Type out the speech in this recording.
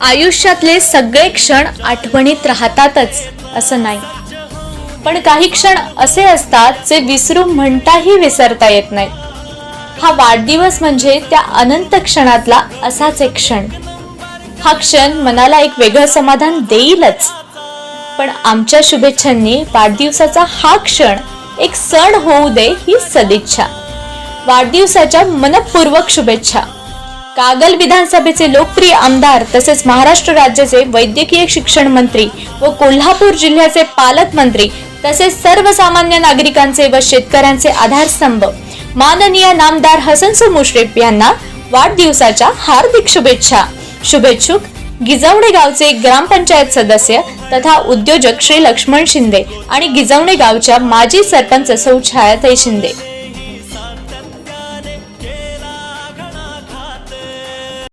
आयुष्यातले सगळे क्षण आठवणीत राहतातच असं नाही. पण काही क्षण असे असतात जे विसरून म्हणताही विसरता येत नाही हा वाढदिवस म्हणजे त्या अनंत क्षणातला असाच एक क्षण. हा क्षण मनाला एक वेगळं समाधान देईलच. पण आमच्या शुभेच्छांनी वाढदिवसाचा हा क्षण एक सण होऊ दे ही सदिच्छा. वाढदिवसाच्या मनपूर्वक शुभेच्छा. कागल विधानसभेचे लोकप्रिय आमदार तसेच महाराष्ट्र राज्याचे वैद्यकीय शिक्षण मंत्री व कोल्हापूर जिल्ह्याचे पालकमंत्री तसेच सर्वसामान्य नागरिकांचे व शेतकऱ्यांचे आधारस्तंभ. माननीय नामदार हसनसो मुश्रीफ यांना वाढदिवसाच्या हार्दिक शुभेच्छा. शुभेच्छुक गिजवणे गावचे ग्रामपंचायत सदस्य तथा उद्योजक श्री लक्ष्मण शिंदे आणि गिजवणे गावच्या माजी सरपंच सौ छायाताई शिंदे.